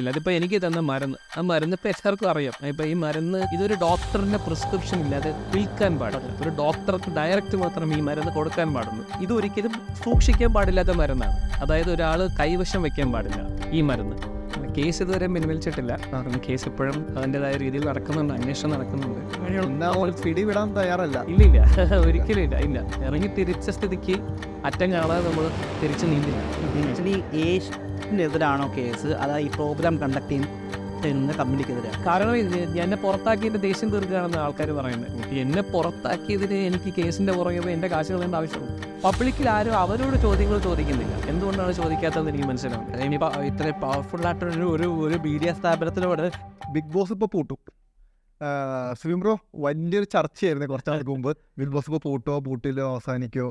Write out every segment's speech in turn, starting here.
ഇല്ല. അതിപ്പോൾ എനിക്ക് തന്ന മരുന്ന്. ആ മരുന്ന് ഇപ്പോൾ എല്ലാവർക്കും അറിയാം. ഇപ്പോൾ ഈ മരുന്ന് ഇതൊരു ഡോക്ടറിന്റെ പ്രിസ്ക്രിപ്ഷൻ ഇല്ലാതെ വിൽക്കാൻ പാടില്ല. ഒരു ഡോക്ടർക്ക് ഡയറക്റ്റ് മാത്രം ഈ മരുന്ന് കൊടുക്കാൻ പാടുള്ളൂ. ഇത് ഒരിക്കലും സൂക്ഷിക്കാൻ പാടില്ലാത്ത മരുന്നാണ്. അതായത് ഒരാൾ കൈവശം വെക്കാൻ പാടില്ല ഈ മരുന്ന്. കേസ് ഇതുവരെ പിൻവലിച്ചിട്ടില്ല കാരണം കേസ് ഇപ്പോഴും അതിന്റെതായ രീതിയിൽ നടക്കുന്നുണ്ട്. അന്വേഷണം നടക്കുന്നുണ്ട്. പിടിവിടാൻ ഒരു പിടി വിടാൻ തയ്യാറല്ല. ഇല്ലില്ല ഒരിക്കലും ഇല്ല. ഇല്ല. ഇറങ്ങി തിരിച്ച സ്ഥിതിക്ക് അറ്റം കാണാതെ നമ്മൾ തിരിച്ച് നീന്തില്ല. Actually ഏഷ്യനെതിരാണോ case? അതായത് ഈ പ്രോഗ്രാം കണ്ടക്ട് ചെയ്യുന്ന കമ്പനിക്കെതിരെ. കാരണം എന്നെ പുറത്താക്കിയതിന്റെ ദേഷ്യം തീർക്കുകയാണെന്ന് ആൾക്കാർ പറയുന്നത്. എന്നെ പുറത്താക്കിയതിന് എനിക്ക് കേസിന്റെ പുറകെ പോയി എന്റെ കാശ് കളയേണ്ട ആവശ്യമുണ്ട് പബ്ലിക്കിൽ ആരും അവരോട് ചോദ്യങ്ങൾ ചോദിക്കുന്നില്ല. എന്തുകൊണ്ടാണ് ചോദിക്കാത്തതെന്ന് എനിക്ക് മനസ്സിലാവും ഇനിയിപ്പോൾ ഇത്ര പവർഫുൾ ആയിട്ടൊരു ഒരു ഒരു മീഡിയ സ്ഥാപനത്തിനോട് ബിഗ് ബോസ് ഇപ്പോൾ പൂട്ടും. സുബിംബ്രോ ബ്രോ വലിയൊരു ചർച്ചയായിരുന്നു കുറച്ചാൾക്ക് മുമ്പ്. ബിഗ് ബോസ് ഇപ്പോൾ പൂട്ടോ പൂട്ടില്ലോ അവസാനിക്കോ?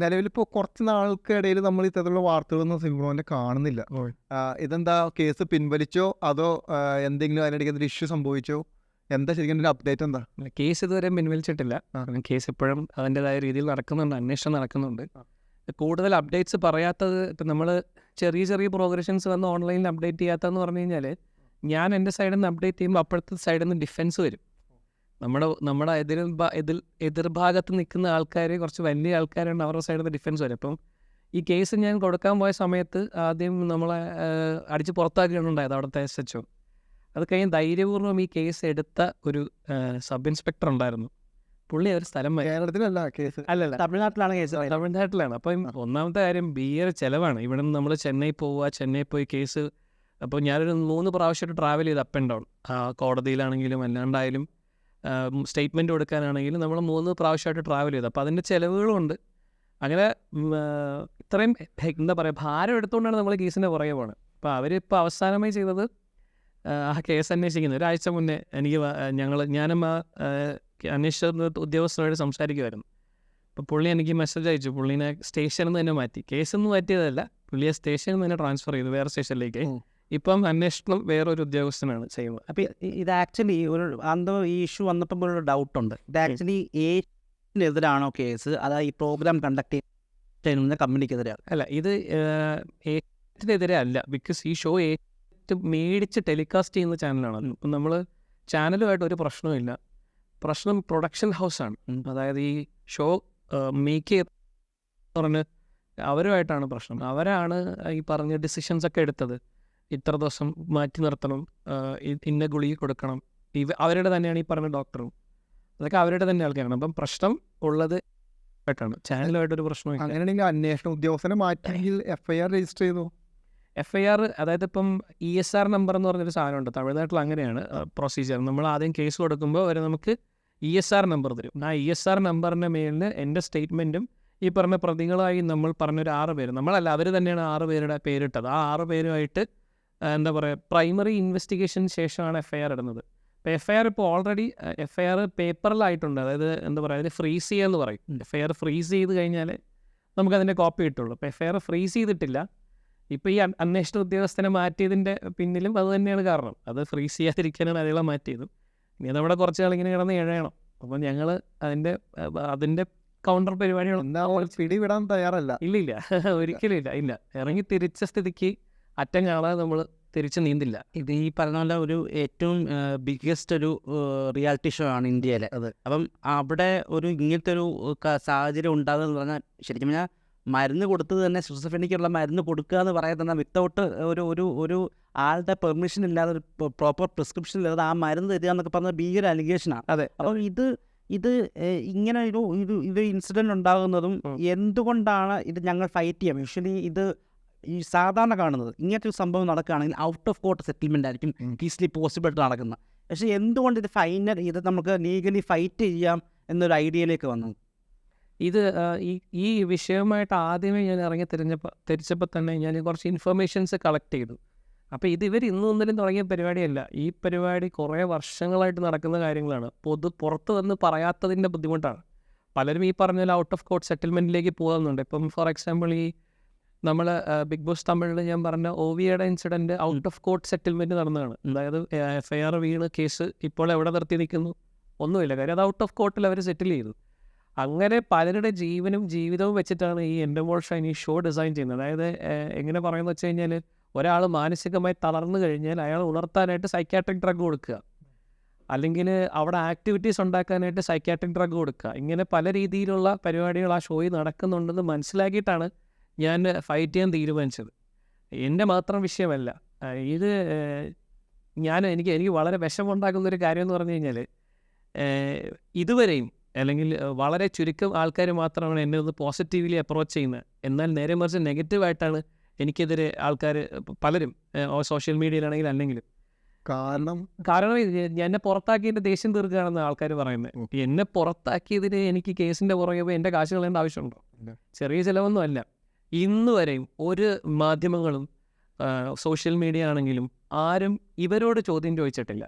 നിലവിലിപ്പോൾ കുറച്ച് നാൾക്കിടയിൽ നമ്മൾ ഇത്തരത്തിലുള്ള വാർത്തകളൊന്നും സിംഗ്രോനെ കാണുന്നില്ല. ഇതെന്താ കേസ് പിൻവലിച്ചോ? അതോ എന്തെങ്കിലും അതിനിടയ്ക്ക് എന്തെങ്കിലും ഇഷ്യൂ സംഭവിച്ചോ? എന്താ ശരിക്കും ഒരു അപ്ഡേറ്റ് എന്താ? കേസ് ഇതുവരെ പിൻവലിച്ചിട്ടില്ല. കാരണം കേസ് ഇപ്പോഴും അതിന്റെതായ രീതിയിൽ നടക്കുന്നുണ്ട് അന്വേഷണം നടക്കുന്നുണ്ട്. കൂടുതൽ അപ്ഡേറ്റ്സ് പറയാത്തത് ഇപ്പം നമ്മൾ ചെറിയ ചെറിയ പ്രോഗ്രഷൻസ് വന്ന് ഓൺലൈനിൽ അപ്ഡേറ്റ് ചെയ്യാത്തതെന്ന് പറഞ്ഞു കഴിഞ്ഞാൽ ഞാൻ എന്റെ സൈഡിൽ നിന്ന് അപ്ഡേറ്റ് ചെയ്യുമ്പോൾ അപ്പോഴത്തെ സൈഡിൽ നിന്ന് ഡിഫൻസ് വരും. നമ്മുടെ നമ്മുടെ എതിർ എതിർ എതിർഭാഗത്ത് നിൽക്കുന്ന ആൾക്കാർ കുറച്ച് വലിയ ആൾക്കാരാണ് അവരുടെ സൈഡിൽ നിന്ന് ഡിഫൻസ് വരും. അപ്പം ഈ കേസ് ഞാൻ കൊടുക്കാൻ പോയ സമയത്ത് ആദ്യം നമ്മളെ അടിച്ച് പുറത്താക്കുകയാണ് ഉണ്ടായത് അവിടുത്തെ എസ് എച്ച് അത് കഴിഞ്ഞ് ധൈര്യപൂർവം ഈ കേസ് എടുത്ത ഒരു സബ് ഇൻസ്പെക്ടർ ഉണ്ടായിരുന്നു. പുള്ളി ഒരു സ്ഥലം കേരളത്തിലല്ല കേസ് അല്ലല്ല. തമിഴ്നാട്ടിലാണ് കേസ് തമിഴ്നാട്ടിലാണ്. അപ്പം ഒന്നാമത്തെ കാര്യം ബിയർ ചിലവാണ്. ഇവിടെ നിന്ന് നമ്മൾ ചെന്നൈ പോവുക ചെന്നൈ പോയി കേസ് അപ്പോൾ ഞാനൊരു മൂന്ന് പ്രാവശ്യമായിട്ട് ട്രാവൽ ചെയ്ത് അപ്പ് ആൻഡ് ഡൗൺ കോടതിയിലാണെങ്കിലും അല്ലാണ്ടായാലും സ്റ്റേറ്റ്മെന്റ് കൊടുക്കാനാണെങ്കിലും നമ്മൾ മൂന്ന് പ്രാവശ്യമായിട്ട് ട്രാവൽ ചെയ്തു. അപ്പോൾ അതിന്റെ ചിലവുകളുണ്ട്. അങ്ങനെ ഇത്രയും എന്താ പറയുക ഭാരം എടുത്തുകൊണ്ടാണ് നമ്മൾ കേസിന്റെ പുറകെ പോകുന്നത് അപ്പോൾ അവരിപ്പോൾ അവസാനമായി ചെയ്തത് ആ, കേസ് അന്വേഷിക്കുന്നത് ഒരാഴ്ച മുന്നേ എനിക്ക് ഞങ്ങൾ ഞാനും ആ അന്വേഷിച്ച ഉദ്യോഗസ്ഥരോട് സംസാരിക്കുമായിരുന്നു അപ്പോൾ പുള്ളി എനിക്ക് മെസ്സേജ് അയച്ചു. പുള്ളീനെ സ്റ്റേഷനിൽ നിന്ന് തന്നെ മാറ്റി. കേസൊന്നും മാറ്റിയതല്ല. പുള്ളിയെ സ്റ്റേഷനിൽ നിന്ന് തന്നെ ട്രാൻസ്ഫർ ചെയ്തു. വേറെ സ്റ്റേഷനിലേക്ക്. ഇപ്പം അന്വേഷണം വേറൊരു ഉദ്യോഗസ്ഥനാണ് ചെയ്യുന്നത്. അപ്പോൾ ഇത് ആക്ച്വലി ഒരു അന്ന് ഈ ഇഷ്യൂ വന്നപ്പോൾ ഒരു ഡൗട്ട് ഉണ്ട്. ഇത് ആക്ച്വലി ഏഷ്യനെതിരാണോ കേസ്? അതായത് ഈ പ്രോഗ്രാം കണ്ടക്ട് ചെയ്യുന്ന കമ്പനിക്കെതിരാണ് അല്ല ഇത് ഏറ്റിനെതിരെ അല്ല. ബിക്കോസ് ഈ ഷോ ഏറ്റ് മേടിച്ച് ടെലികാസ്റ്റ് ചെയ്യുന്ന ചാനലാണ് ഇപ്പം നമ്മൾ ചാനലുമായിട്ട് ഒരു പ്രശ്നവുമില്ല. പ്രശ്നം പ്രൊഡക്ഷൻ ഹൗസാണ്. അതായത് ഈ ഷോ മേക്ക് ചെയ്ത് പറഞ്ഞ് അവരുമായിട്ടാണ് പ്രശ്നം. അവരാണ് ഈ പറഞ്ഞ ഡിസിഷൻസ് ഒക്കെ എടുത്തത്. ഇത്ര ദിവസം മാറ്റി നിർത്തണം ഇന്ന ഗുളിക കൊടുക്കണം. ഇവ അവരുടെ തന്നെയാണ് ഈ പറഞ്ഞ ഡോക്ടറും. അതൊക്കെ അവരുടെ തന്നെ ആൾക്കാരാണ്. അപ്പം പ്രശ്നം ഉള്ളത് പെട്ടാണ് ചാനലുമായിട്ടൊരു പ്രശ്നം അങ്ങനെയാണെങ്കിൽ അന്വേഷണ ഉദ്യോഗസ്ഥനെ മാറ്റി എഫ് ഐ ആർ രജിസ്റ്റർ ചെയ്തു? എഫ് ഐ ആർ അതായത് ഇപ്പം ഇ എസ് ആർ നമ്പർ എന്ന് പറഞ്ഞൊരു സാധനമുണ്ട്. തമിഴ്നാട്ടിൽ അങ്ങനെയാണ് പ്രൊസീജിയർ നമ്മൾ ആദ്യം കേസ് കൊടുക്കുമ്പോൾ അവർ നമുക്ക് ഇ എസ് ആർ നമ്പർ തരും. ആ ഇ എസ് ആർ നമ്പറിന്റെ മേലിൽ എന്റെ സ്റ്റേറ്റ്മെന്റും ഈ പറഞ്ഞ പ്രതികളായി നമ്മൾ പറഞ്ഞൊരു ആറ് പേര്. നമ്മളല്ല അവർ തന്നെയാണ് ആറ് പേരുടെ പേരിട്ടത്. ആ ആറ് പേരുമായിട്ട് എന്താ പറയുക പ്രൈമറി ഇൻവെസ്റ്റിഗേഷന് ശേഷമാണ് എഫ് ഐ ആർ ഇടുന്നത്. അപ്പോൾ എഫ് ഐ ആർ ഇപ്പോൾ ഓൾറെഡി എഫ് ഐ ആർ പേപ്പറിലായിട്ടുണ്ട്. അതായത് എന്താ പറയുക അതിന് ഫ്രീസ് ചെയ്യാന്ന് പറയും. എഫ് ഐ ആർ ഫ്രീസ് ചെയ്ത് കഴിഞ്ഞാൽ നമുക്കതിന്റെ കോപ്പി കിട്ടുള്ളൂ. അപ്പോൾ എഫ് ഐ ആർ ഫ്രീസ് ചെയ്തിട്ടില്ല. ഇപ്പോൾ ഈ അന്വേഷണ ഉദ്യോഗസ്ഥനെ മാറ്റിയതിന്റെ പിന്നിലും അത് തന്നെയാണ് കാരണം. അത് ഫ്രീസ് ചെയ്യാതിരിക്കാനാണ് അയാളെ മാറ്റിയത്. ഇനി നമ്മുടെ കുറച്ച് നാളിങ്ങനെ കിടന്ന് എഴയണം. അപ്പം ഞങ്ങൾ അതിന്റെ അതിന്റെ കൗണ്ടർ പരിപാടികൾ പിടിവിടാൻ ഒരു പിടി വിടാൻ തയ്യാറല്ല. ഇല്ലില്ല. ഒരിക്കലും ഇല്ല. ഇല്ല. ഇറങ്ങി തിരിച്ച സ്ഥിതിക്ക് അറ്റം കാണാതെ നമ്മൾ തിരിച്ച് നീന്തില്ല. ഇത് ഈ പറഞ്ഞ പോലെ ഒരു ഏറ്റവും ബിഗ്ഗസ്റ്റ് ഒരു റിയാലിറ്റി ഷോ ആണ് ഇന്ത്യയിലെ. അത്. അപ്പം അവിടെ ഒരു ഇങ്ങനത്തെ ഒരു സാഹചര്യം ഉണ്ടാകുക പറഞ്ഞാൽ ശരിക്കും പറഞ്ഞാൽ മരുന്ന് കൊടുത്തത് തന്നെ സുസഫിനിക്കുള്ള മരുന്ന് കൊടുക്കുക എന്ന് പറയുന്നത് വിത്തൗട്ട് ഒരു ഒരു ഒരു ആളുടെ പെർമിഷൻ ഇല്ലാതെ ഒരു പ്രോപ്പർ പ്രിസ്ക്രിപ്ഷൻ ഇല്ലാതെ ആ മരുന്ന് തരിക എന്നൊക്കെ പറഞ്ഞ ഭീകര അലിഗേഷനാണ് അതെ. അപ്പോൾ ഇത് ഇത് ഇങ്ങനെ ഒരു ഇത് ഇത് ഇൻസിഡന്റ് ഉണ്ടാകുന്നതും എന്തുകൊണ്ടാണ് ഇത് ഞങ്ങൾ ഫൈറ്റ് ചെയ്യാം? യൂഷ്വലി ഇത് ഈ സാധാരണ കാണുന്നത് ഇങ്ങനത്തെ ഒരു സംഭവം നടക്കുകയാണെങ്കിൽ ഔട്ട് ഓഫ് കോർട്ട് സെറ്റിൽമെന്റ് ആയിരിക്കും. ഈസിലി പോസിബിൾ ആയിട്ട് നടക്കുന്നത്. പക്ഷേ എന്തുകൊണ്ട് ഇത് ഫൈനൽ ഇത് നമുക്ക് ലീഗലി ഫൈറ്റ് ചെയ്യാം എന്നൊരു ഐഡിയയിലേക്ക് വന്നു? ഇത് ഈ ഈ വിഷയവുമായിട്ട് ആദ്യമേ ഞാൻ ഇറങ്ങി തിരിഞ്ഞപ്പോൾ തിരിച്ചപ്പോൾ തന്നെ ഞാൻ കുറച്ച് ഇൻഫർമേഷൻസ് കളക്ട് ചെയ്തു. അപ്പോൾ ഇത് ഇവർ ഇന്നും ഒന്നിലും തുടങ്ങിയ പരിപാടിയല്ല. ഈ പരിപാടി കുറേ വർഷങ്ങളായിട്ട് നടക്കുന്ന കാര്യങ്ങളാണ്. പൊതു പുറത്ത് വന്ന് പറയാത്തതിന്റെ ബുദ്ധിമുട്ടാണ്. പലരും ഈ പറഞ്ഞ ഔട്ട് ഓഫ് കോർട്ട് സെറ്റിൽമെന്റിലേക്ക് പോകുന്നുണ്ട് ഇപ്പം ഫോർ എക്സാമ്പിൾ ഈ നമ്മൾ ബിഗ് ബോസ് തമിഴിൽ ഞാൻ പറഞ്ഞ ഒവിയുടെ incident out of court settlement നടന്നതാണ്. അതായത് എഫ് ഐ ആർ വീണ് കേസ് ഇപ്പോൾ എവിടെ നിർത്തി നിൽക്കുന്നു? ഒന്നുമില്ല. കാര്യം അത് ഔട്ട് ഓഫ് കോർട്ടിൽ അവർ സെറ്റിൽ ചെയ്തു. അങ്ങനെ പലരുടെ ജീവനും ജീവിതവും വെച്ചിട്ടാണ് ഈ എന്റെ മോൾ ഷൈനി ഈ ഷോ ഡിസൈൻ ചെയ്യുന്നത്. അതായത് എങ്ങനെ പറയുന്നത് വെച്ച് കഴിഞ്ഞാൽ ഒരാൾ മാനസികമായി തളർന്നു കഴിഞ്ഞാൽ അയാൾ ഉണർത്താനായിട്ട് സൈക്കാട്രിക് ഡ്രഗ് കൊടുക്കുക. അല്ലെങ്കിൽ അവിടെ ആക്ടിവിറ്റീസ് ഉണ്ടാക്കാനായിട്ട് സൈക്കാട്രിക് ഡ്രഗ് കൊടുക്കുക. ഇങ്ങനെ പല രീതിയിലുള്ള പരിപാടികൾ ആ ഷോയിൽ നടക്കുന്നുണ്ടെന്ന് മനസ്സിലാക്കിയിട്ടാണ് ഞാൻ ഫൈറ്റ് ചെയ്യാൻ തീരുമാനിച്ചത്. എന്റെ മാത്രം വിഷയമല്ല. ഇത് ഞാൻ എനിക്ക് എനിക്ക് വളരെ വിഷമുണ്ടാക്കുന്ന ഒരു കാര്യം എന്ന് പറഞ്ഞു കഴിഞ്ഞാൽ ഇതുവരെയും അല്ലെങ്കിൽ വളരെ ചുരുക്കം ആൾക്കാർ മാത്രമാണ് എന്നെ ഒന്ന് പോസിറ്റീവ്ലി അപ്രോച്ച് ചെയ്യുന്നത്. എന്നാൽ നേരെ മറിച്ച് നെഗറ്റീവായിട്ടാണ് എനിക്കെതിരെ ആൾക്കാർ പലരും സോഷ്യൽ മീഡിയയിലാണെങ്കിലും അല്ലെങ്കിലും. കാരണം? കാരണം ഞാൻ എന്നെ പുറത്താക്കിയതിന്റെ ദേഷ്യം തീർക്കുകയാണെന്ന് ആൾക്കാർ പറയുന്നത്. എന്നെ പുറത്താക്കിയതിന് എനിക്ക് കേസിന്റെ പുറകെ പോയി എന്റെ കാശ് കളയേണ്ട ആവശ്യമുണ്ടോ? ചെറിയ ചിലവൊന്നും അല്ല. ഇന്ന് വരെയും ഒരു മാധ്യമങ്ങളും സോഷ്യൽ മീഡിയ ആണെങ്കിലും ആരും ഇവരോട് ചോദ്യം ചോദിച്ചിട്ടില്ല.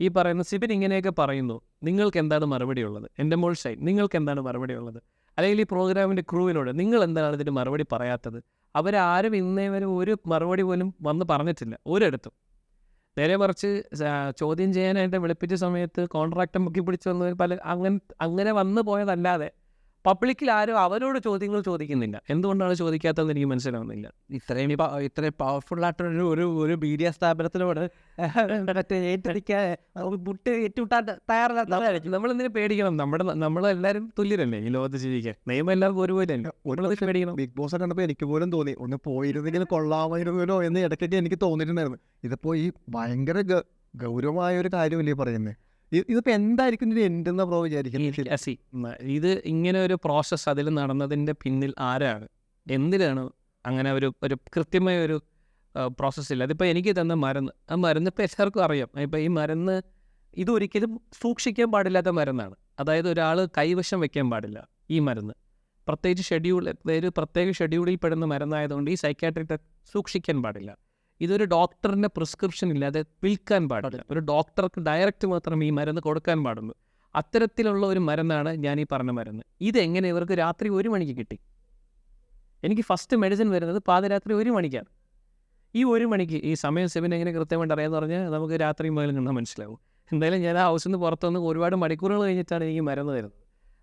ഈ പറയുന്ന സിബിൻ ഇങ്ങനെയൊക്കെ പറയുന്നു നിങ്ങൾക്ക് എന്താണ് മറുപടി ഉള്ളത്? എന്റെ മോൾ ഷൈൻ നിങ്ങൾക്ക് എന്താണ് മറുപടി ഉള്ളത്? അല്ലെങ്കിൽ ഈ പ്രോഗ്രാമിന്റെ ക്രൂവിനോട് നിങ്ങൾ എന്താണ് ഇതിന് മറുപടി പറയാത്തത്? അവരാരും ഇന്നേ വരെ ഒരു മറുപടി പോലും വന്ന് പറഞ്ഞിട്ടില്ല ഒരിടത്തും. നേരെ മറിച്ച് ചോദ്യം ചെയ്യാനായിട്ട് വിളിപ്പിച്ച സമയത്ത് കോൺട്രാക്റ്റ് മുക്കി പിടിച്ച് വന്ന് പല അങ്ങനെ അങ്ങനെ വന്നു പോയതല്ലാതെ പബ്ലിക്കിൽ ആരും അവരോട് ചോദ്യങ്ങൾ ചോദിക്കുന്നില്ല. എന്തുകൊണ്ടാണ് ചോദിക്കാത്തതെന്ന് എനിക്ക് മനസ്സിലാവുന്നില്ല. ഇത്രയും ഇത്രയും പവർഫുൾ ആയിട്ടൊരു ഒരു ഒരു മീഡിയ സ്ഥാപനത്തിനോട് മറ്റേ ഏറ്റെടുക്കാൻ മുട്ട് ഏറ്റുമുട്ടാൻ തയ്യാറല്ല നമ്മൾ എന്തിനു പേടിക്കണം? നമ്മുടെ നമ്മളെല്ലാവരും തുല്യരല്ലേ ഈ ലോകത്ത് ജീവിക്കാൻ? നിയമം എല്ലാവർക്കും ഒരുപോലെ അല്ലേ നമ്മളത് പേടിക്കണം? ബിഗ് ബോസ് കണ്ടപ്പോൾ എനിക്ക് പോലും തോന്നി. ഒന്ന് പോയിരുന്നെങ്കിൽ കൊള്ളാമായിരുന്നല്ലോ എന്ന് ഇടയ്ക്കൊക്കെ എനിക്ക് തോന്നിയിട്ടുണ്ടായിരുന്നു. ഇതിപ്പോ ഈ ഭയങ്കര ഗൗരവമായ ഒരു കാര്യമല്ലേ പറയുന്നത് ഇതിപ്പോ എന്തായിരിക്കും ഇതിന്റെ എൻഡ് എന്നാ പ്രോ വിചാരിക്കുന്നത് ഇത് ഇങ്ങനെ ഒരു പ്രോസസ്സ് അതിൽ നടന്നതിന്റെ പിന്നിൽ ആരാണ്? എന്തിനാണ് അങ്ങനെ ഒരു ഒരു കൃത്യമായ ഒരു പ്രോസസ്സ് ഇല്ല. അതിപ്പോൾ എനിക്ക് തന്ന മരുന്ന് ആ മരുന്ന് ഇപ്പോൾ എല്ലാവർക്കും അറിയാം. ഇപ്പോൾ ഈ മരുന്ന് ഇതൊരിക്കലും സൂക്ഷിക്കാൻ പാടില്ലാത്ത മരുന്നാണ്. അതായത് ഒരാൾ കൈവശം വെക്കാൻ പാടില്ല ഈ മരുന്ന്. പ്രത്യേകിച്ച് ഷെഡ്യൂൾ ഒരു പ്രത്യേക ഷെഡ്യൂളിൽ പെടുന്ന മരുന്നായതുകൊണ്ട് ഈ സൈക്കാട്രിക് സൂക്ഷിക്കാൻ പാടില്ല. ഇതൊരു ഡോക്ടറിന്റെ പ്രിസ്ക്രിപ്ഷൻ ഇല്ലാതെ വിൽക്കാൻ പാടില്ല. ഒരു ഡോക്ടർക്ക് ഡയറക്റ്റ് മാത്രമേ ഈ മരുന്ന് കൊടുക്കാൻ പാടുള്ളൂ. അത്തരത്തിലുള്ള ഒരു മരുന്നാണ് ഞാൻ ഈ പറഞ്ഞ മരുന്ന്. ഇതെങ്ങനെ ഇവർക്ക് രാത്രി ഒരു മണിക്ക് കിട്ടി? എനിക്ക് ഫസ്റ്റ് മെഡിസിൻ വരുന്നത് പാതിരാത്രി ഒരു മണിക്കാണ്. ഈ ഒരു മണിക്ക് ഈ സമയം സെവൻ എങ്ങനെ കൃത്യമായിട്ട് അറിയാമെന്ന് പറഞ്ഞാൽ നമുക്ക് രാത്രി മുതൽ കണ്ടാൽ മനസ്സിലാവും. എന്തായാലും ഞാൻ ആ ഹൗസിൽ നിന്ന് പുറത്തു വന്ന് ഒരുപാട് മണിക്കൂറുകൾ കഴിഞ്ഞിട്ടാണ് എനിക്ക് മരുന്ന് തരുന്നത്.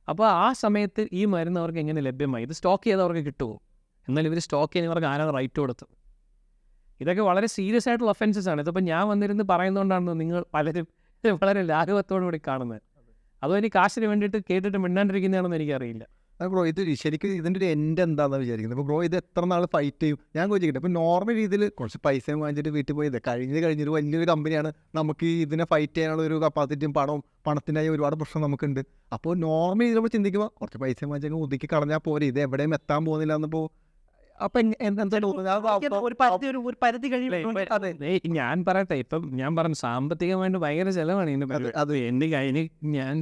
അപ്പോൾ ആ സമയത്ത് ഈ മരുന്ന് അവർക്ക് എങ്ങനെ ലഭ്യമായി? ഇത് സ്റ്റോക്ക് ചെയ്ത് അവർക്ക് കിട്ടുമോ? എന്നാൽ ഇവർ സ്റ്റോക്ക് ചെയ്യാൻ ഇവർക്ക് ആരാണ് റൈറ്റ് കൊടുത്തത്? ഇതൊക്കെ വളരെ സീരിയസ് ആയിട്ടുള്ള ഒഫൻസസ് ആണ്. ഇതിപ്പോൾ ഞാൻ വന്നിരുന്ന് പറയുന്നതുകൊണ്ടാണ് നിങ്ങൾ പലരും വളരെ ലാഘവത്തോടു കൂടി കാണുന്നത്. അതോ ഇനി കാശിന് വേണ്ടിയിട്ട് കേട്ടിട്ട് മിണ്ടാണ്ടിരിക്കുന്നതാണെന്ന് എനിക്കറിയില്ല. ബ്രോ ഇത് ശരിക്കും ഇതിന്റെ ഒരു എൻഡ് എന്താണെന്ന് വിചാരിക്കുന്നത്? ഇപ്പോൾ ബ്രോ ഇത് എത്ര നാൾ ഫൈറ്റ് ചെയ്യും? ഞാൻ ചോദിക്കട്ടെ ഇപ്പോൾ നോർമൽ രീതിയിൽ കുറച്ച് പൈസയും വാങ്ങിച്ചിട്ട് വീട്ടിൽ പോയത് കഴിഞ്ഞ് കഴിഞ്ഞൊരു വലിയൊരു കമ്പനിയാണ് നമുക്ക് ഇതിനെ ഫൈറ്റ് ചെയ്യാനുള്ള ഒരു കപ്പാസിറ്റിയും പണവും പണത്തിനായി ഒരുപാട് പ്രശ്നം നമുക്കുണ്ട്. അപ്പോൾ നോർമൽ രീതിയിൽ നമ്മൾ ചിന്തിക്കുമ്പോൾ കുറച്ച് പൈസ വാങ്ങിച്ചൊക്കെ ഒതുക്കി കളഞ്ഞാൽ പോരെ? ഇത് എവിടെയും എത്താൻ പോകുന്നില്ല എന്നപ്പോൾ അപ്പം ഒരു പരിധി ഞാൻ പറയട്ടെ ഇപ്പം ഞാൻ പറഞ്ഞു സാമ്പത്തികമായിട്ട് ഭയങ്കര ചെലവാണ് ഇതിന്റെ അതെ, എന്റെ കയ്യിൽ ഞാൻ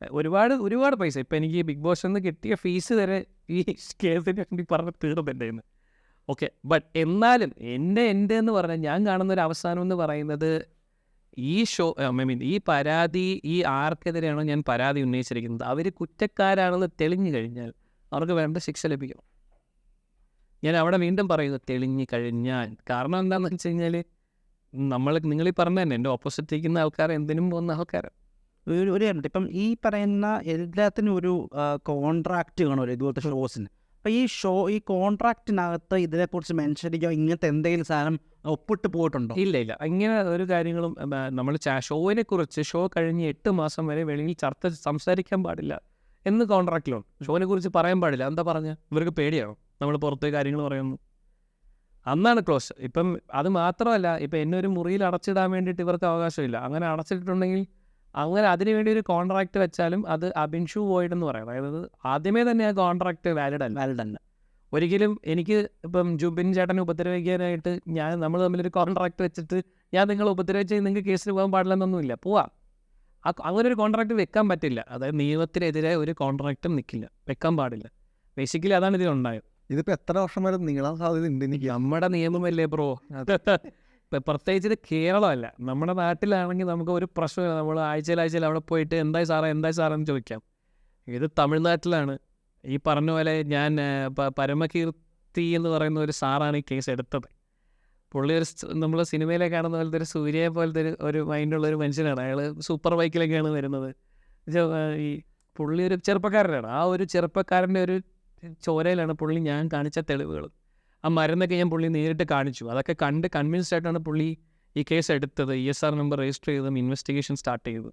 ഒരുപാട് ഒരുപാട് പൈസ. ഇപ്പം എനിക്ക് ബിഗ് ബോസിൽ നിന്ന് കിട്ടിയ ഫീസ് വരെ ഈ കേസിന് വേണ്ടി പറഞ്ഞ് തീർന്നിട്ടുണ്ടായിരുന്നു ഓക്കെ ബട്ട് എന്നാലും എന്റെ എന്റെ എന്ന് പറഞ്ഞാൽ ഞാൻ കാണുന്ന ഒരു അവസാനം എന്ന് പറയുന്നത് ഈ ഷോ ഐ മീൻ ഈ പരാതി ഈ ആർക്കെതിരെയാണോ ഞാൻ പരാതി ഉന്നയിച്ചിരിക്കുന്നത്? അവർ കുറ്റക്കാരാണെന്ന് തെളിഞ്ഞു കഴിഞ്ഞാൽ അവർക്ക് വേണ്ട ശിക്ഷ ലഭിക്കണം ഞാൻ അവിടെ വീണ്ടും പറയുന്നു തെളിഞ്ഞു കഴിഞ്ഞാൽ. കാരണം എന്താണെന്ന് വെച്ച് കഴിഞ്ഞാൽ നമ്മൾ നിങ്ങൾ ഈ പറഞ്ഞ തന്നെ എന്റെ ഓപ്പോസിറ്റ് ഇരിക്കുന്ന ആൾക്കാർ എന്തിനും പോകുന്ന ആൾക്കാരാണ് ഒരു ഒരു കാര്യമുണ്ട് ഇപ്പം ഈ പറയുന്ന എല്ലാത്തിനും ഒരു കോൺട്രാക്റ്റ് കാണുമല്ലോ ഇതുപോലത്തെ ഷോസിന് അപ്പം ഈ ഷോ ഈ കോൺട്രാക്റ്റിനകത്ത് ഇതിനെക്കുറിച്ച് മെൻഷൻ ചെയ്യുക ഇങ്ങനത്തെ എന്തെങ്കിലും സാധനം ഒപ്പിട്ട് പോയിട്ടുണ്ടോ? ഇല്ല ഇല്ല. ഇങ്ങനെ ഒരു കാര്യങ്ങളും നമ്മൾ ഷോയിനെ കുറിച്ച് ഷോ കഴിഞ്ഞ് എട്ട് മാസം വരെ വെളിയിൽ ചർച്ച സംസാരിക്കാൻ പാടില്ല എന്ന് കോൺട്രാക്റ്റിലുണ്ട് ഷോനെ കുറിച്ച് പറയാൻ പാടില്ല. എന്താ പറഞ്ഞ? ഇവർക്ക് പേടിയാണോ? നമ്മൾ പുറത്തെ കാര്യങ്ങൾ പറയുന്നു. അന്നാണ് ക്ലോസ്. ഇപ്പം അത് മാത്രമല്ല ഇപ്പം എന്നെ ഒരു മുറിയിൽ അടച്ചിടാൻ വേണ്ടിയിട്ട് ഇവർക്ക് അവകാശമില്ല. അങ്ങനെ അടച്ചിട്ടുണ്ടെങ്കിൽ അങ്ങനെ അതിന് വേണ്ടി ഒരു കോൺട്രാക്ട് വെച്ചാലും അത് അബിൻഷു വോയിഡ് എന്ന് പറയും. അതായത് ആദ്യമേ തന്നെ ആ കോൺട്രാക്ട് വാലിഡ് അല്ല. വാലിഡ് അല്ല. ഒരിക്കലും എനിക്ക് ഇപ്പം ജുബിൻ ചേട്ടനെ ഉപദ്രവിക്കാനായിട്ട് ഞാൻ നമ്മൾ തമ്മിലൊരു കോൺട്രാക്ട് വെച്ചിട്ട് ഞാൻ നിങ്ങളെ ഉപദ്രവിച്ച് നിങ്ങൾക്ക് കേസിൽ പോകാൻ പാടില്ലെന്നൊന്നുമില്ല. പോവാം. ആ അങ്ങനെ ഒരു കോൺട്രാക്ട് വെക്കാൻ പറ്റില്ല. അതായത് നിയമത്തിനെതിരെ ഒരു കോൺട്രാക്റ്റും നിൽക്കില്ല വെക്കാൻ പാടില്ല. ബേസിക്കലി അതാണ് ഇതിലുണ്ടായത്. ഇതിപ്പോ എത്ര വർഷം വരെ നീളാൻ സാധ്യത ഉണ്ട് എനിക്ക് നമ്മുടെ നിയമമല്ലേ ബ്രോ? പ്രത്യേകിച്ച് ഇത് കേരളമല്ല. നമ്മുടെ നാട്ടിലാണെങ്കിൽ നമുക്ക് ഒരു പ്രശ്നമില്ല. നമ്മൾ ആഴ്ചയിൽ ആഴ്ചയിൽ അവിടെ പോയിട്ട് എന്തായി സാറേ എന്തായി സാറെന്ന് ചോദിക്കാം. ഇത് തമിഴ്നാട്ടിലാണ്. ഈ പറഞ്ഞ പോലെ ഞാൻ പരമകീർത്തി എന്ന് പറയുന്ന ഒരു സാറാണ് ഈ കേസ് എടുത്തത്. പുള്ളി ഒരു നമ്മൾ സിനിമയിലെ കാണുന്ന പോലത്തെ ഒരു സൂര്യയെ പോലത്തെ ഒരു ഒരു മൈൻഡുള്ള ഒരു മനുഷ്യനാണ്. അയാൾ സൂപ്പർ ബൈക്കിലൊക്കെയാണ് വരുന്നത്. ഈ പുള്ളി ഒരു ചെറുപ്പക്കാരനാണ്. ആ ഒരു ചെറുപ്പക്കാരന്റെ ഒരു ചോരയിലാണ് പുള്ളി ഞാൻ കാണിച്ച തെളിവുകൾ ആ മരുന്നൊക്കെ ഞാൻ പുള്ളി നേരിട്ട് കാണിച്ചു. അതൊക്കെ കണ്ട് കൺവിൻസ്ഡ് ആയിട്ടാണ് പുള്ളി ഈ കേസ് എടുത്തത്. E S R number register ചെയ്തതും ഇൻവെസ്റ്റിഗേഷൻ സ്റ്റാർട്ട് ചെയ്തു.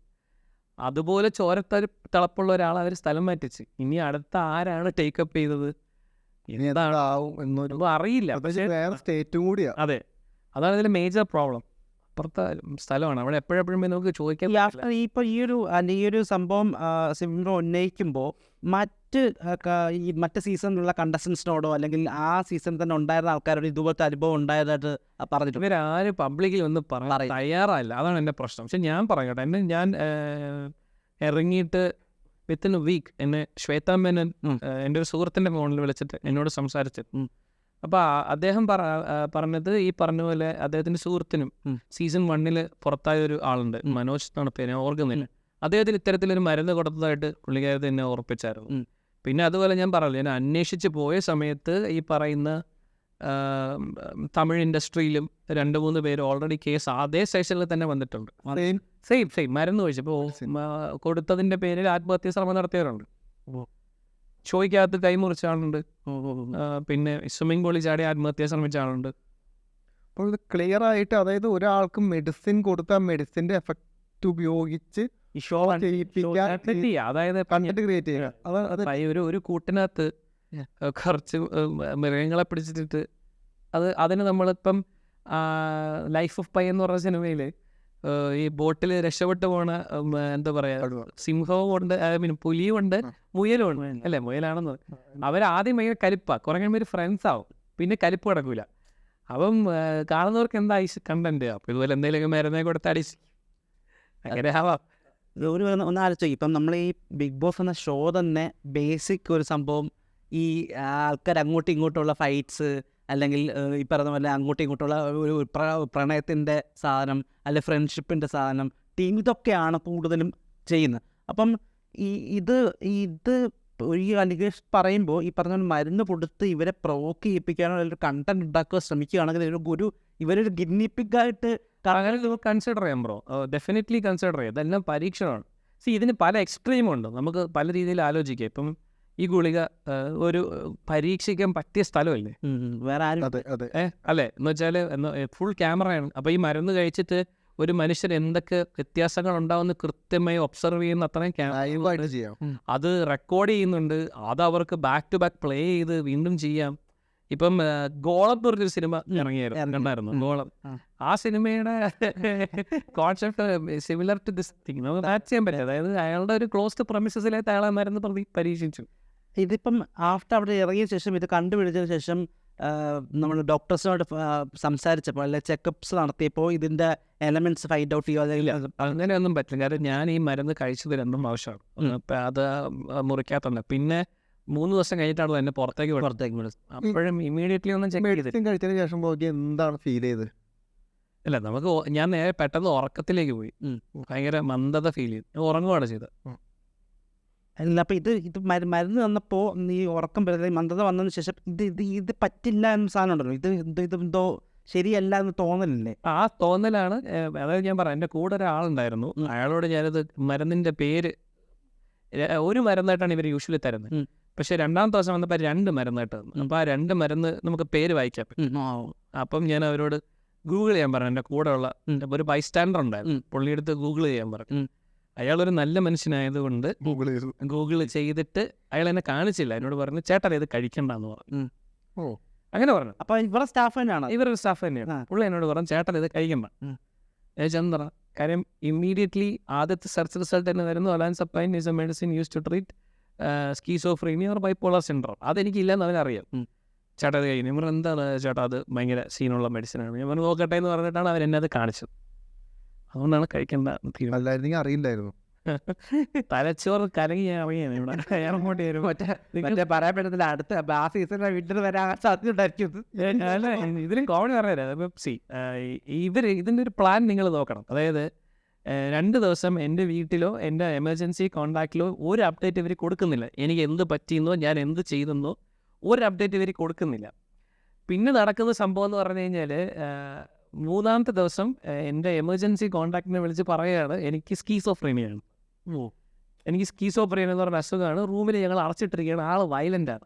അതുപോലെ ചോരത്തരി തിളപ്പുള്ള ഒരാൾ അവർ സ്ഥലം മാറ്റിച്ച്. ഇനി അടുത്ത ആരാണ് ടേക്കപ്പ് ചെയ്തത്? ഇനി എന്നൊരു ഒന്നും അറിയില്ല. വേറെ സ്റ്റേറ്റും കൂടിയാ. അതെ. അതാണ് ഇതിലെ മേജർ പ്രോബ്ലം അപ്പുറത്തെ സ്ഥലമാണ്. അവിടെ എപ്പോഴെപ്പോഴും നമുക്ക് ചോദിക്കാം ഈ ഈ ഇപ്പോൾ ഈ ഒരു ഈ ഒരു സംഭവം സിംബ്രോ ഉന്നയിക്കുമ്പോൾ മറ്റ് ഈ മറ്റ് സീസണിലുള്ള കണ്ടസ്റ്റൻസിനോടോ അല്ലെങ്കിൽ ആ സീസണിൽ തന്നെ ഉണ്ടായിരുന്ന ആൾക്കാരോട് ഇതുപോലത്തെ അനുഭവം ഉണ്ടായതായിട്ട് പറഞ്ഞിട്ടുണ്ട്. ഇവരാരും പബ്ലിക്കിൽ ഒന്ന് പറയാൻ പറയും. തയ്യാറല്ല. അതാണ് എന്റെ പ്രശ്നം. പക്ഷെ ഞാൻ പറയട്ടെ എന്നെ ഞാൻ ഇറങ്ങിയിട്ട് വിത്തിൻ എ വീക്ക് എന്നെ ശ്വേതാ മേനൻ എന്റെ ഒരു സുഹൃത്തിന്റെ ഫോണിൽ വിളിച്ചിട്ട് എന്നോട് സംസാരിച്ചത് അപ്പോൾ അദ്ദേഹം പറ പറഞ്ഞത് ഈ പറഞ്ഞ പോലെ അദ്ദേഹത്തിന്റെ സുഹൃത്തിനും. സീസൺ വണ്ണിൽ പുറത്തായ ഒരു ആളുണ്ട്. മനോജ് എന്നാണ് പേര്. ഓർക്കുന്നില്ല. അദ്ദേഹത്തിന് ഇത്തരത്തിലൊരു മരുന്ന് കൊടുത്തതായിട്ട് പുള്ളിക്കാരത്തെ എന്നെ ഉറപ്പിച്ചായിരുന്നു ഉം. പിന്നെ അതുപോലെ ഞാൻ പറഞ്ഞില്ല ഞാൻ അന്വേഷിച്ച് പോയ സമയത്ത് ഈ പറയുന്ന തമിഴ് ഇൻഡസ്ട്രിയിലും രണ്ട് മൂന്ന് പേര് ഓൾറെഡി കേസ് അതേ സെഷനിൽ തന്നെ വന്നിട്ടുണ്ട്. സെയിം സെയിം മരുന്ന് ചോദിച്ചപ്പോൾ കൊടുത്തതിന്റെ പേരിൽ ആത്മഹത്യ ശ്രമം നടത്തിയവരുണ്ട്. ചോദിക്കാത്ത കൈ മുറിച്ച ആളുണ്ട്. പിന്നെ സ്വിമ്മിംഗ് പൂളിൽ ചാടി ആത്മഹത്യ ശ്രമിച്ച ആളുണ്ട്. അപ്പോൾ ഇത് ക്ലിയർ ആയിട്ട് അതായത് ഒരാൾക്ക് മെഡിസിൻ കൊടുത്താൽ മെഡിസിന്റെ എഫക്റ്റ് ഉപയോഗിച്ച് ഈ ഷോ അതായത് ക്രിയേറ്റ് ചെയ്യുക. ഒരു ഒരു കൂട്ടിനകത്ത് കുറച്ച് മൃഗങ്ങളെ പിടിച്ചിട്ടിട്ട് അത് അതിന് നമ്മളിപ്പം ലൈഫ് ഓഫ് പൈ എന്ന് പറഞ്ഞ സിനിമയിൽ ഈ ബോട്ടിൽ രക്ഷപ്പെട്ടു പോണ എന്താ പറയാ സിംഹവും ഉണ്ട് ഐ മീൻ പുലിയും ഉണ്ട് മുയലും ഉണ്ട്. അല്ലേ? മുയലാണെന്ന് അവരാദ്യം ഭയങ്കര കലിപ്പാ. കുറേ പേര് ഫ്രണ്ട്സ് ആവും. പിന്നെ കലിപ്പ് കിടക്കൂല. അപ്പം കാണുന്നവർക്ക് എന്താ കണ്ടന്റ് അപ്പം ഇതുപോലെ എന്തെങ്കിലും മരുന്നേ കൊടുത്ത് അടിച്ച്. അങ്ങനെ ആവാം ഒരു ഒന്ന് ആലോചിച്ചു ഇപ്പം നമ്മൾ ഈ ബിഗ് ബോസ് എന്ന ഷോ തന്നെ ബേസിക് ഒരു സംഭവം ഈ ആൾക്കാർ അങ്ങോട്ടും ഇങ്ങോട്ടുള്ള ഫൈറ്റ്സ് അല്ലെങ്കിൽ ഈ പറഞ്ഞ പോലെ അങ്ങോട്ടും ഇങ്ങോട്ടുള്ള ഒരു പ്ര- പ്രണയത്തിന്റെ സാധനം അല്ലെ ഫ്രണ്ട്ഷിപ്പിന്റെ സാധനം ടീം ഇതൊക്കെയാണ് കൂടുതലും ചെയ്യുന്നത്. അപ്പം ഈ ഇത് ഇത് ഈ അലിഗേഷൻ പറയുമ്പോൾ ഈ പറഞ്ഞ മരുന്ന് കൊടുത്ത് ഇവരെ പ്രൊവോക്ക് ചെയ്യിപ്പിക്കാനോ അല്ലെങ്കിൽ ഒരു കണ്ടന്റ് ഉണ്ടാക്കുക ശ്രമിക്കുകയാണെങ്കിൽ ഒരു ഗുരു ഇവരൊരു ഗിന്നിപ്പിക്കായിട്ട് അങ്ങനെ കൺസിഡർ ചെയ്യാം ബ്രോ ഡെഫിനറ്റ്ലി കൺസിഡർ ചെയ്യാം. ഇതെല്ലാം പരീക്ഷണമാണ്. സി ഇതിന് പല എക്സ്ട്രീമുണ്ട് നമുക്ക് പല രീതിയിൽ ആലോചിക്കാം. ഇപ്പം ഈ ഗുളിക ഒരു പരീക്ഷിക്കാൻ പറ്റിയ സ്ഥലമല്ലേ? വേറെ ആരും അല്ലേ? എന്ന് വെച്ചാൽ ഫുൾ ക്യാമറയാണ് അപ്പോൾ ഈ മരുന്ന് കഴിച്ചിട്ട് ഒരു മനുഷ്യൻ എന്തൊക്കെ വ്യത്യാസങ്ങൾ ഉണ്ടാവുന്ന കൃത്യമായി ഒബ്സർവ് ചെയ്യുന്ന അത്രയും ക്യാമറ ചെയ്യാം. അത് റെക്കോർഡ് ചെയ്യുന്നുണ്ട്. അത് അവർക്ക് ബാക്ക് ടു ബാക്ക് പ്ലേ ചെയ്ത് വീണ്ടും ചെയ്യാം. ഇപ്പം ഗോളം എന്ന് പറഞ്ഞൊരു സിനിമ ഇറങ്ങിയായിരുന്നു കണ്ടായിരുന്നു. ഗോളം. ആ. സിനിമയുടെ concept similar to this thing നമുക്ക് മാച്ച് ചെയ്യാൻ പറ്റും. അതായത് അയാളുടെ ഒരു ക്ലോസ്ഡ് പ്രമിസസിലായിട്ട് അയാളെ മരുന്ന് പ്രതി പരീക്ഷിച്ചു. ഇതിപ്പം ആഫ്റ്റർ അവിടെ ഇറങ്ങിയ ശേഷം ഇത് കണ്ടുപിടിച്ചതിന് ശേഷം നമ്മൾ ഡോക്ടേഴ്സിനോട് സംസാരിച്ചപ്പോൾ അല്ലെങ്കിൽ ചെക്കപ്സ് നടത്തിയപ്പോൾ ഇതിന്റെ എലമെന്റ്സ് ഫൈൻഡ് ഔട്ട് ചെയ്യുക അല്ലെങ്കിൽ അങ്ങനെയൊന്നും പറ്റില്ല. കാരണം ഞാൻ ഈ മരുന്ന് കഴിച്ചത് രണ്ടും ആവശ്യമാണ്. അത് മുറിക്കാത്തുണ്ട് പിന്നെ മൂന്ന് ദിവസം കഴിഞ്ഞിട്ടാണ് എന്നെ പുറത്തേക്ക് പുറത്തേക്ക്. അപ്പോഴും ഇമീഡിയറ്റ്ലി ഒന്നും ചെക്ക് ചെയ്തിട്ട് മെഡിസിൻ കഴിച്ചതിന് ശേഷം എന്താണ് ഫീൽ ചെയ്ത് അല്ല നമുക്ക് ഞാൻ നേരെ പെട്ടെന്ന് ഉറക്കത്തിലേക്ക് പോയി. ഭയങ്കര മന്ദത ഫീൽ ചെയ്തു. ഉറങ്ങുകയാണ് ചെയ്തത്. അല്ല അപ്പം ഇത് ഇത് മരു- മരുന്ന് വന്നപ്പോൾ ഈ ഉറക്കം വരുന്നത് മന്ദത വന്നതിന് ശേഷം ഇത് ഇത് ഇത് പറ്റില്ല എന്ന സാധനം ഉണ്ടല്ലോ. ഇത് ഇത് ഇത് എന്തോ ശരിയല്ല എന്ന് തോന്നലില്ലേ? ആ തോന്നലാണ്. അതായത് ഞാൻ പറയാം എന്റെ കൂടെ ഒരാളുണ്ടായിരുന്നു. അയാളോട് ഞാനത് മരുന്നിന്റെ പേര് ഒരു മരുന്നായിട്ടാണ് ഇവർ യൂഷ്വലി തരുന്നത്. പക്ഷേ രണ്ടാമത്തെ ദിവസം വന്നപ്പോൾ രണ്ട് മരുന്ന് കേട്ടത് അപ്പം അപ്പോൾ ആ രണ്ട് മരുന്ന് നമുക്ക് പേര് വായിക്കാം പറ്റും. അപ്പം ഞാൻ അവരോട് ഗൂഗിൾ ചെയ്യാൻ പറഞ്ഞു. എന്റെ കൂടെ ഉള്ള ഒരു ബൈസ്റ്റാൻഡർ ഉണ്ടായിരുന്നു. പുള്ളിയെടുത്ത് ഗൂഗിൾ ചെയ്യാൻ പറഞ്ഞു. അയാൾ ഒരു നല്ല മനുഷ്യനായതുകൊണ്ട് ഗൂഗിൾ ചെയ്തു. ഗൂഗിൾ ചെയ്തിട്ട് അയാൾ എന്നെ കാണിച്ചില്ല. എന്നോട് പറഞ്ഞു ചേട്ടൻ ഇത് കഴിക്കണ്ടെന്ന് പറഞ്ഞു. ഓ. അങ്ങനെ പറഞ്ഞു. അപ്പൊ ഇവിടെ സ്റ്റാഫ് തന്നെയാണ്? ഇവരൊരു സ്റ്റാഫ് തന്നെയാണ്. പുള്ളി എന്നോട് പറഞ്ഞു ചേട്ടൻ ഇത് കഴിക്കണ്ട. ചന്ദ്ര കാര്യം ഇമ്മീഡിയറ്റ്ലി ആദ്യത്തെ സെർച്ച് റിസൾട്ട് തന്നെ വരുന്നു olanzapine is a medicine use to treat schizophrenia or bipolar syndrome അതെനിക്കില്ലെന്ന് അവനറിയാം. ഉം. ചേട്ടാ അത് കഴിഞ്ഞു. ഇവർ എന്താണ് ചേട്ടാ അത് ഭയങ്കര സീനുള്ള മെഡിസിനാണ് ഞാൻ പറഞ്ഞു നോക്കട്ടെ എന്ന് പറഞ്ഞിട്ടാണ് അവൻ എന്നെ അത് കാണിച്ചത്. അതുകൊണ്ടാണ് കഴിക്കേണ്ട തീരുമാനം. അല്ലായിരുന്നെങ്കിൽ അറിയില്ലായിരുന്നു. തലച്ചോറ് കലങ്ങി ഞാൻ അറിയാം. ഇവിടെ എയർപോർട്ട് വരും. മറ്റേ മറ്റേ പറയാൻ പറ്റത്തില്ല അടുത്ത ആ സീസണിലെ വിന്റർ വരാൻ സാധ്യത ഉണ്ടായിരിക്കും. ഇതിലും കോമഡി പറഞ്ഞുതരാം. സി ഇവർ ഇതിന്റെ ഒരു പ്ലാൻ നിങ്ങൾ നോക്കണം. അതായത് രണ്ട് ദിവസം എന്റെ വീട്ടിലോ എന്റെ എമർജൻസി കോൺടാക്റ്റിലോ ഒരു അപ്ഡേറ്റ് ഇവർ കൊടുക്കുന്നില്ല. എനിക്ക് എന്ത് പറ്റിയെന്നോ ഞാൻ എന്ത് ചെയ്തെന്നോ ഒരു അപ്ഡേറ്റ് ഇവർ കൊടുക്കുന്നില്ല. പിന്നെ നടക്കുന്ന സംഭവം എന്ന് പറഞ്ഞു കഴിഞ്ഞാൽ മൂന്നാമത്തെ ദിവസം എന്റെ എമർജൻസി കോൺടാക്റ്റിനെ വിളിച്ച് പറയുകയാണ് എനിക്ക് സ്കീസോഫ്രീനിയാണ് എനിക്ക് സ്കീസോഫ്രീനിയ എന്ന് പറഞ്ഞ അസുഖമാണ്. റൂമിൽ ഞങ്ങൾ അടച്ചിട്ടിരിക്കുകയാണ്. ആൾ വയലന്റാണ്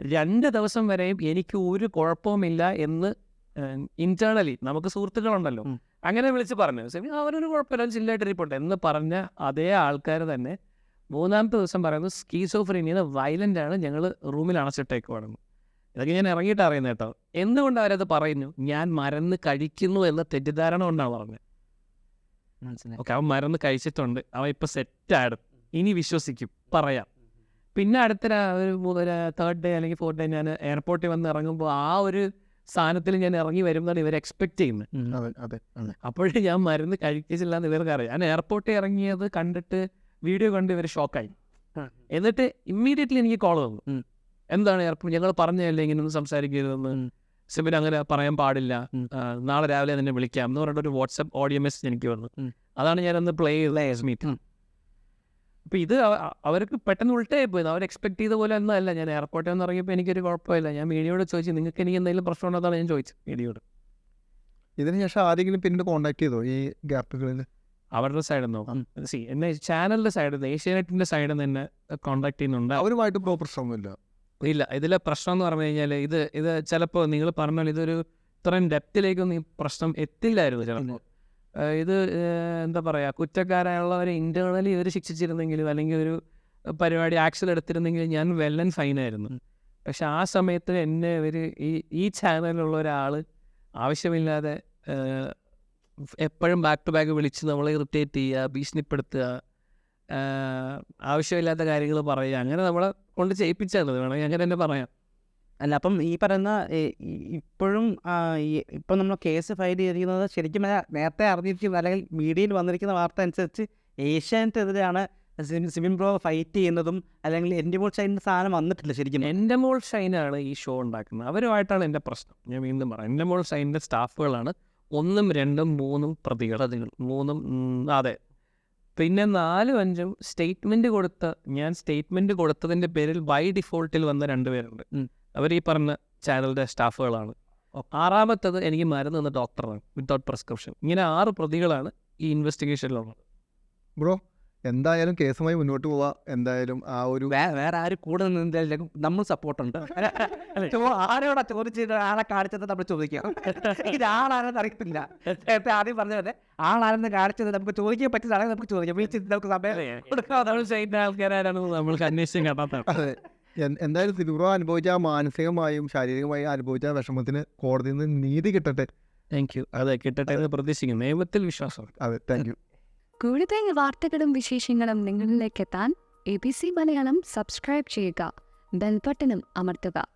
രണ്ട് ദിവസം വരെയും എനിക്ക് ഒരു കുഴപ്പവുമില്ല എന്ന് ഇന്റേണലി നമുക്ക് സുഹൃത്തുക്കളുണ്ടല്ലോ. അങ്ങനെ വിളിച്ച് പറഞ്ഞു. സെമി അവനൊരു കുഴപ്പമില്ല. ചില്ലായിട്ട് റിപ്പോർട്ട് എന്ന് പറഞ്ഞ അതേ ആൾക്കാർ തന്നെ മൂന്നാമത്തെ ദിവസം പറയുന്നത് സ്കീസോഫ്രീനിയ വയലന്റ് ആണ്. ഞങ്ങൾ റൂമിൽ അണച്ചിട്ടേക്കുവാണെന്ന് ഇതൊക്കെ ഞാൻ ഇറങ്ങിയിട്ട് അറിയുന്നത് കേട്ടോ. എന്തുകൊണ്ട് അവരത് പറയുന്നു? ഞാൻ മരുന്ന് കഴിക്കുന്നു എന്ന തെറ്റിദ്ധാരണ കൊണ്ടാണ് പറഞ്ഞത്. ഓക്കെ അവൻ മരുന്ന് കഴിച്ചിട്ടുണ്ട്. അവൻ ഇപ്പം സെറ്റായിടും ഇനി വിശ്വസിക്കും. പറയാം. പിന്നെ അടുത്ത ഒരു തേർഡ് ഡേ അല്ലെങ്കിൽ ഫോർത്ത് ഡേ ഞാൻ എയർപോർട്ടിൽ വന്ന് ഇറങ്ങുമ്പോൾ ആ ഒരു സാധനത്തിൽ ഞാൻ ഇറങ്ങി വരുന്നതാണ് ഇവർ എക്സ്പെക്ട് ചെയ്യുന്നത്. അപ്പോഴേ ഞാൻ മരുന്ന് കഴിക്കില്ല എന്ന് ഇവർക്ക് അറിയാം. ഞാൻ എയർപോർട്ടിൽ ഇറങ്ങിയത് കണ്ടിട്ട് വീഡിയോ കണ്ട് ഇവർ ഷോക്കായി എന്നിട്ട് ഇമ്മീഡിയറ്റ്ലി എനിക്ക് കോൾ വന്നു. എന്താണ് എയർപോർട്ട് ഞങ്ങൾ പറഞ്ഞതല്ലേ ഇങ്ങനെ ഒന്നും സംസാരിക്കരുതെന്ന്. സിമിൻ അങ്ങനെ പറയാൻ പാടില്ല. നാളെ രാവിലെ നിന്നെ വിളിക്കാം എന്ന് പറഞ്ഞിട്ട് ഒരു വാട്സപ്പ് ഓഡിയോ മെസ്സേജ് എനിക്ക് വന്നു. അതാണ് ഞാനന്ന് പ്ലേ ചെയ്തത്. മീറ്റ്. അപ്പോൾ ഇത് അവ- അവർക്ക് പെട്ടെന്ന് ഉൾട്ടായി പോയി. അവർ എക്സ്പെക്ട് ചെയ്ത പോലെ ഒന്നും അല്ല. ഞാൻ എയർപോർട്ടിൽ നിന്ന് ഇറങ്ങിയപ്പോൾ എനിക്കൊരു കുഴപ്പമില്ല. ഞാൻ മീഡിയയോട് ചോദിച്ചു നിങ്ങൾക്ക് എനിക്ക് എന്തെങ്കിലും പ്രശ്നമുണ്ടോ എന്നാണ് ഞാൻ ചോദിച്ചത് മീഡിയയോട് ഇതിന് ശേഷം ആരെങ്കിലും പിന്നീട് കോൺടാക്ട് ചെയ്തോ ഈ ഗ്യാപ്പുകളിൽ അവരുടെ സൈഡിൽ നിന്ന് സി എന്നെ ചാനലിന്റെ സൈഡിൽ നിന്ന് ഏഷ്യാനെറ്റിന്റെ സൈഡിൽ നിന്ന് എന്നെ കോൺടാക്ട് ചെയ്യുന്നുണ്ട്. അവരുമായിട്ട് പ്രോ പ്രശ്നമൊന്നുമില്ല. ഇല്ല. ഇതിലെ പ്രശ്നം എന്ന് പറഞ്ഞു കഴിഞ്ഞാൽ ഇത് ഇത് ചിലപ്പോൾ നിങ്ങൾ പറഞ്ഞാൽ ഇതൊരു ഇത്രയും ഡെപ്തിലേക്കൊന്നും ഈ പ്രശ്നം എത്തില്ലായിരുന്നു ചിലപ്പോൾ ഇത് എന്താ പറയുക കുറ്റക്കാരായുള്ളവരെ ഇന്റേർണലി ഇവർ ശിക്ഷിച്ചിരുന്നെങ്കിലും അല്ലെങ്കിൽ ഒരു പരിപാടി ആക്ഷൻ എടുത്തിരുന്നെങ്കിൽ ഞാൻ വെല്ലൻ ഫൈനായിരുന്നു ആയിരുന്നു. പക്ഷെ ആ സമയത്ത് എന്നെ ഇവർ ഈ ഈ ചാനലിലുള്ള ഒരാൾ ആവശ്യമില്ലാതെ എപ്പോഴും ബാക്ക് ടു ബാക്ക് വിളിച്ച് നമ്മളെ ഇറിറ്റേറ്റ് ചെയ്യുക ഭീഷണിപ്പെടുത്തുക ആവശ്യമില്ലാത്ത കാര്യങ്ങൾ പറയുക അങ്ങനെ നമ്മളെ കൊണ്ട് ചെയ്യിപ്പിച്ചത് വേണമെങ്കിൽ അങ്ങനെ തന്നെ പറയാം. അല്ല അപ്പം ഈ പറയുന്ന ഇപ്പോഴും ഇപ്പം നമ്മൾ കേസ് ഫയൽ ചെയ്തിരിക്കുന്നത് ശരിക്കും നേരത്തെ അറിഞ്ഞിരിക്കുന്ന അല്ലെങ്കിൽ മീഡിയയിൽ വന്നിരിക്കുന്ന വാർത്ത അനുസരിച്ച് ഏഷ്യാനെതിരെയാണ് സിമിൻ സിമിൻ ബ്രോ ഫൈറ്റ് ചെയ്യുന്നതും അല്ലെങ്കിൽ എന്റെ മോൾ ഷൈനിന്റെ സാധനം വന്നിട്ടില്ല ശരിക്കും. എന്റെ മോൾ ഷൈനാണ് ഈ ഷോ ഉണ്ടാക്കുന്നത്. അവരുമായിട്ടാണ് എന്റെ പ്രശ്നം. ഞാൻ വീണ്ടും പറയാം. എന്റെ മോൾ ഷൈനിന്റെ സ്റ്റാഫുകളാണ് ഒന്നും രണ്ടും മൂന്നും പ്രതികൾ അതികൾ മൂന്നും അതെ. പിന്നെ നാലും അഞ്ചും സ്റ്റേറ്റ്മെന്റ് കൊടുത്ത ഞാൻ സ്റ്റേറ്റ്മെന്റ് കൊടുത്തതിന്റെ പേരിൽ ബൈ ഡിഫോൾട്ടിൽ വന്ന രണ്ട് പേരുണ്ട്. ഉം. അവർ ഈ പറഞ്ഞ ചാനലിന്റെ സ്റ്റാഫുകളാണ്. ആറാമത്തത് എനിക്ക് മരുന്ന് തന്ന ഡോക്ടറാണ് വിത്തൗട്ട് പ്രിസ്ക്രിപ്ഷൻ ഇങ്ങനെ ആറ് പ്രതികളാണ് ഈ ഇൻവെസ്റ്റിഗേഷനിലുള്ളത് ബ്രോ എന്തായാലും കേസുമായി മുന്നോട്ട് പോവാ. എന്തായാലും ആ ഒരു വേറെ ആരും കൂടെ നിന്നില്ലെങ്കിലും നമ്മൾ സപ്പോർട്ടുണ്ട് ആരോടാ ചോദിച്ചിട്ട് ആളെ കാണിച്ചത് നമ്മൾ ചോദിക്കാം. ഇത് ആളാരെന്ന് അറിയത്തില്ല. നേരത്തെ ആദ്യം പറഞ്ഞ പോലെ ആളാരെന്ന് കാണിച്ചത് നമുക്ക് ചോദിക്കാൻ പറ്റുന്നതാണെങ്കിൽ നമുക്ക് ചോദിക്കാം. വിളിച്ചിട്ട് നമുക്ക് സമയം കൊടുക്കാം നമ്മൾ സ്റ്റേറ്റ് ആൾക്കാരാണ് നമ്മൾക്ക് അന്വേഷിച്ചും കാണാത്ത എന്തായാലും സിലിബ്രോ അനുഭവിച്ച ആ മാനസികമായും ശാരീരികമായും അനുഭവിച്ച വിഷമത്തിന് കോടതിയിൽ നിന്ന് നീതി കിട്ടട്ടെ. താങ്ക് യു അതെ കിട്ടട്ടെ എന്ന് പ്രതീക്ഷിക്കുന്നു. നിയമത്തിൽ വിശ്വാസം അതെ താങ്ക് യു കൂടുതൽ വാർത്തകളും വിശേഷങ്ങളും നിങ്ങളിലേക്ക് എത്താൻ A B C Malayalam subscribe ചെയ്യുക. ബെൽബട്ടനും അമർത്തുക.